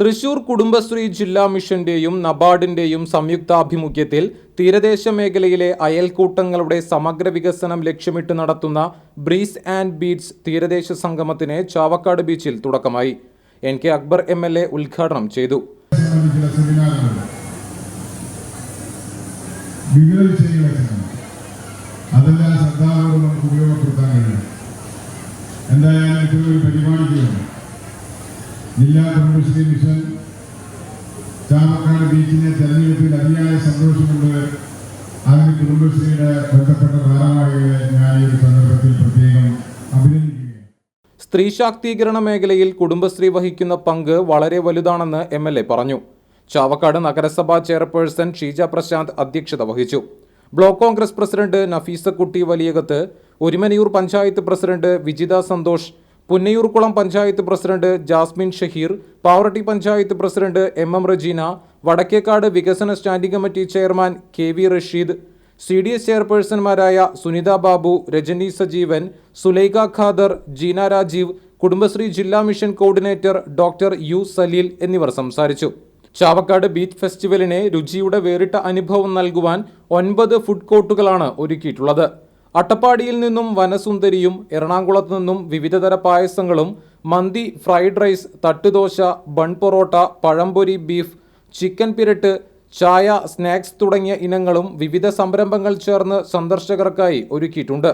തൃശൂർ കുടുംബശ്രീ ജില്ലാ മിഷന്റെയും നബാർഡിന്റെയും സംയുക്താഭിമുഖ്യത്തിൽ തീരദേശ മേഖലയിലെ അയൽക്കൂട്ടങ്ങളുടെ സമഗ്ര വികസനം ലക്ഷ്യമിട്ട് നടത്തുന്ന ബ്രീസ് ആൻഡ് ബീറ്റ്സ് തീരദേശ സംഗമത്തിന് ചാവക്കാട് ബീച്ചിൽ തുടക്കമായി. N K Akbar M L A ഉദ്ഘാടനം ചെയ്തു. അതെല്ലാം ശ്രദ്ധാപൂർവം ഉപയോഗപ്പെടുത്താൻ എന്തായാലും പരിപാടിക്കുകയാണ് ജില്ലാ കുടുംബശ്രീ മിഷൻ ചാവക്കാട് ബീച്ചിനെ തെരഞ്ഞെടുപ്പിൽ അതിയായ സന്തോഷമുണ്ട്. അതിന് കുടുംബശ്രീയുടെ ബന്ധപ്പെട്ട ഭാരവാഹികളെ ഞാൻ ഈ ഒരു സന്ദർഭത്തിൽ പ്രത്യേകം അഭിനന്ദിക്കുന്നു സ്ത്രീ ശാക്തീകരണ മേഖലയിൽ കുടുംബശ്രീ വഹിക്കുന്ന പങ്ക് വളരെ വലുതാണെന്ന് എം എൽ എ പറഞ്ഞു. ചാവക്കാട് നഗരസഭാ ചെയർപേഴ്സൺ ഷീജ പ്രശാന്ത് അധ്യക്ഷത വഹിച്ചു. Block Congress president Nafeesakutty Valiyakath Orumanayur panchayat president Vijitha Santhosh Punnayurkulam panchayat president Jasmin Shaheer Pavaratty panchayat president M M Rajeena Vadakkekad വികസന standing committee chairman K V Rasheed C D S ചെയർപേഴ്സൺമാരായ Sunitha Babu Rajani Sajeevan Sulaikha Khader Jeena Rajeev Kudumbashree ജില്ലാ mission coordinator doctor U Saleel എന്നിവർ സംസാരിച്ചു. Chavakkad beach ഫെസ്റ്റിവലിനെ രുചിയുടെ വേറിട്ട അനുഭവം നൽകുവാൻ ഒൻപത് food കോർട്ടുകളാണ് ഒരുക്കിയിട്ടുള്ളത്. അട്ടപ്പാടിയിൽ നിന്നും വനസുന്ദരിയും എറണാകുളത്ത് നിന്നും വിവിധതര പായസങ്ങളും mandi fried rice thattudosa bun parotta pazhampori beef chicken പിരട്ട് ചായ സ്നാക്സ് തുടങ്ങിയ ഇനങ്ങളും വിവിധ സംരംഭങ്ങൾ ചേർന്ന് സന്ദർശകർക്കായി ഒരുക്കിയിട്ടുണ്ട്.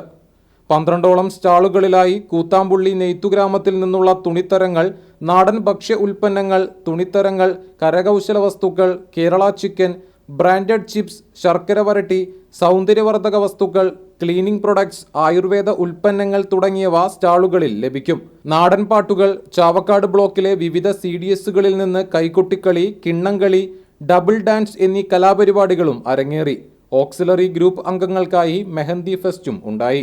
പന്ത്രണ്ടോളം സ്റ്റാളുകളിലായി കൂത്താമ്പുള്ളി നെയ്ത്തുഗ്രാമത്തിൽ നിന്നുള്ള തുണിത്തരങ്ങൾ നാടൻ ഭക്ഷ്യ ഉൽപ്പന്നങ്ങൾ തുണിത്തരങ്ങൾ കരകൗശല വസ്തുക്കൾ കേരള ചിക്കൻ ബ്രാൻഡഡ് ചിപ്സ് ശർക്കര വരട്ടി സൗന്ദര്യവർദ്ധക വസ്തുക്കൾ ക്ലീനിംഗ് പ്രൊഡക്ട്സ് ആയുർവേദ ഉൽപ്പന്നങ്ങൾ തുടങ്ങിയവ സ്റ്റാളുകളിൽ ലഭിക്കും. നാടൻ പാട്ടുകൾ ചാവക്കാട് ബ്ലോക്കിലെ വിവിധ സി ഡി എസുകളിൽ നിന്ന് കൈകൊട്ടിക്കളി കിണ്ണംകളി ഡബിൾ ഡാൻസ് എന്നീ കലാപരിപാടികളും അരങ്ങേറി. ഓക്സിലറി ഗ്രൂപ്പ് അംഗങ്ങൾക്കായി മെഹന്തി ഫെസ്റ്റും ഉണ്ടായി.